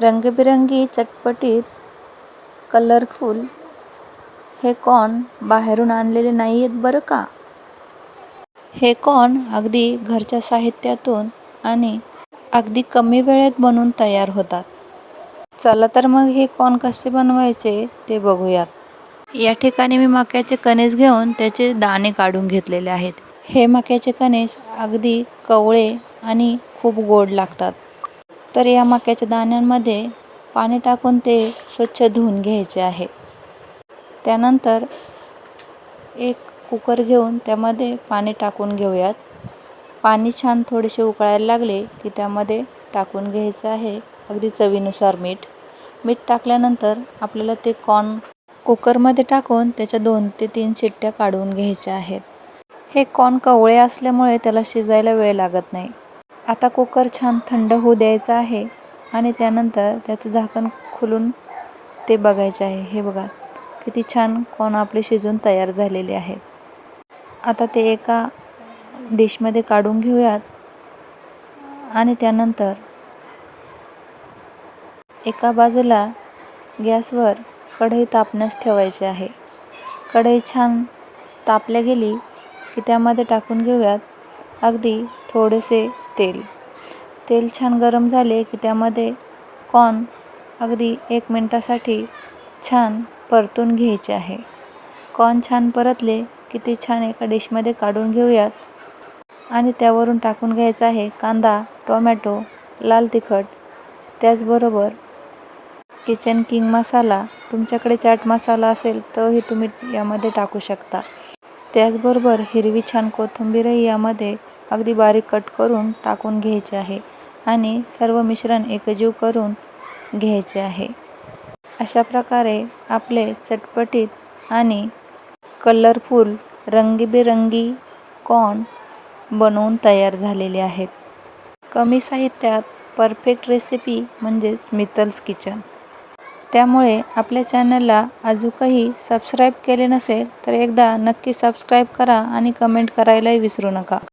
रंगीबिरंगी चटपटीत कलरफुल हे कॉर्न बाहेरून आणलेले नाही आहेत बरं का? हे कॉर्न अगदी घरच्या साहित्यातून आणि अगदी कमी वेळेत बनवून तयार होतात. चला तर मग हे कॉर्न कसे बनवायचे ते बघूयात. या ठिकाणी मी मक्याचे कणीस घेऊन त्याचे दाणे काढून घेतलेले आहेत. हे मक्याचे कणीस अगदी कवळे आणि खूप गोड लागतात. तर या मक्याच्या दाण्यांमध्ये पाणी टाकून ते स्वच्छ धुवून घ्यायचे आहे. त्यानंतर एक कुकर घेऊन त्यामध्ये पाणी टाकून घेऊयात. पाणी छान थोडेसे उकळायला लागले की त्यामध्ये टाकून घ्यायचं आहे अगदी चवीनुसार मीठ. मीठ टाकल्यानंतर आपल्याला ते कॉर्न कुकरमध्ये टाकून त्याच्या दोन ते तीन शिट्ट्या काढून घ्यायच्या आहेत. हे कॉर्न कवळे असल्यामुळे त्याला शिजायला वेळ लागत नाही. आता कुकर छान थंड होऊ द्यायचा आहे आणि त्यानंतर त्याचं झाकण खुलून ते बघायचे आहे. हे बघा किती छान कॉर्न आपले शिजून तयार झालेले आहेत आता ते एका डिशमध्ये काढून घेऊयात. आणि त्यानंतर एका बाजूला गॅसवर कढई तापण्यास ठेवायची आहे. कढई छान तापल्या गेली की त्यामध्ये टाकून घेऊयात. अगदी थोडेसे तेल. तेल छान गरम झाले की त्यामध्ये कॉर्न अगदी एक मिनटासाठी छान परतून घ्यायचे आहे. कॉर्न छान परतले की ते छान एका डिशमध्ये काढून घेऊयात. आणि त्यावरून टाकून घ्यायचा आहे कांदा टोमॅटो लाल तिखट. त्याचबरोबर किचन किंग मसाला तुमच्याकडे चाट मसाला असेल तोही तुम्ही यामध्ये टाकू शकता. त्याचबरोबर हिरवी छान कोथिंबीरही यामध्ये अगदी बारीक कट करून टाकून घ्यायचे आहे आणि सर्व मिश्रण एकजीव करून घ्यायचे आहे. अशा प्रकारे आपले चटपटीत आणि कलरफुल रंगीबेरंगी कॉर्न बनवून तयार झालेले आहेत. कमी साहित्यात परफेक्ट रेसिपी म्हणजेच मितल्स किचन त्यामुळे आपल्या चॅनलला अजूनही सबस्क्राईब केले नसेल तर एकदा नक्की सबस्क्राईब करा आणि कमेंट करायलाही विसरू नका.